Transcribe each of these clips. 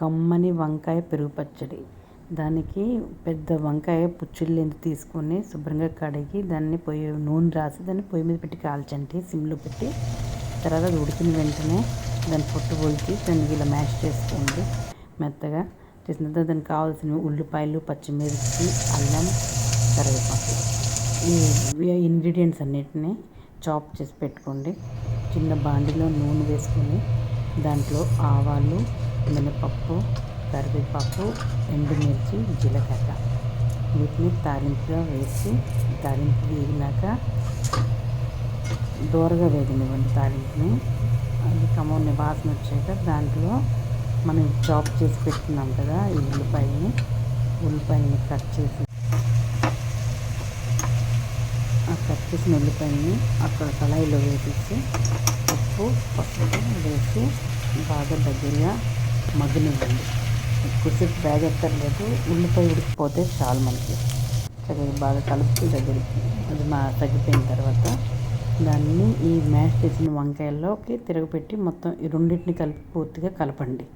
కమ్మని వంకాయ పెరుగు పచ్చడి. దానికి పెద్ద వంకాయ పుచ్చుళ్ళని తీసుకొని శుభ్రంగా కడిగి దాన్ని పొయ్యి నూనె రాసి దాన్ని పొయ్యి మీద పెట్టి కాల్చండి. సిమ్లో పెట్టి తర్వాత అది ఉడికిన వెంటనే దాన్ని పొట్టు పొలిచి దాన్ని ఇలా మ్యాష్ చేసుకోండి. మెత్తగా చేసిన తర్వాత దానికి కావాల్సిన ఉల్లిపాయలు పచ్చిమిర్చి అల్లం కరివేపాకు. ఈ ఇంగ్రీడియంట్స్ అన్నిటిని చాప్ చేసి పెట్టుకోండి. చిన్న బాండిలో నూనె వేసుకొని దాంట్లో ఆవాలు మినపప్పు కరివేపాకు ఎండుమిర్చి జీలకర్ర. వీటిని తాలింపుగా వేసి తాలింపు వేగినాక దూరగా వేగనివ్వండి తాలింపుని. అది కమోని వాసన వచ్చాక దాంట్లో మనం చాప్ చేసి పెట్టుకున్నాం కదా ఈ ఉల్లిపాయని. ఉల్లిపాయని కట్ చేసి ఆ కట్ చేసిన ఉల్లిపాయని అక్కడ కళాయిలో వేసేసి ఉప్పు పసుపు వేసి బాగా దగ్గరగా మగ్గనివ్వండి ఎక్కువసేపు వేగక్కర్లేదు ఉల్లిపాయ ఉడికిపోతే చాలు మనకి. చక్కగా బాగా కలుపుకుని దగ్గరికి అది మా తగ్గిపోయిన తర్వాత దాన్ని ఈ మ్యాష్ చేసిన వంకాయల్లోకి తిరగపెట్టి మొత్తం ఈ రెండింటిని కలిపి పూర్తిగా కలపండి.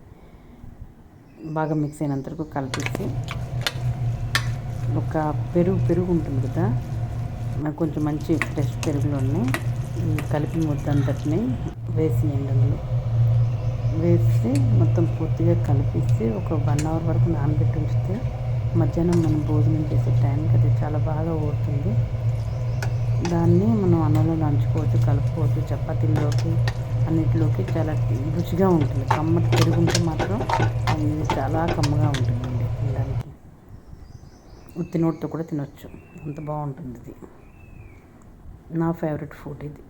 బాగా మిక్స్ అయినంత వరకు కలిపేసి ఒక పెరుగు పెరుగు ఉంటుంది కదా నాకు కొంచెం మంచి ఫ్రెష్ పెరుగులోనే ఈ ముద్ద ముద్దంతటిని వేసి అందులో వేసి మొత్తం పూర్తిగా కలిపేసి ఒక వన్ అవర్ వరకు నానబెట్టి ఉంచితే మధ్యాహ్నం మనం భోజనం చేసే టైంకి అది చాలా బాగా ఊరుతుంది. దాన్ని మనం అన్నంలో నంచుకోవచ్చు కలుపుకోవచ్చు చపాతీల్లోకి అన్నిటిలోకి చాలా రుచిగా ఉంటుంది. కమ్మటి పెరుగుంటే మాత్రం ఇది చాలా కమ్మగా ఉంటుందండి తినడానికి. ఉత్తి నోటితో కూడా తినొచ్చు. అంత బాగుంటుంది ఇది. నా ఫేవరెట్ ఫుడ్ ఇది.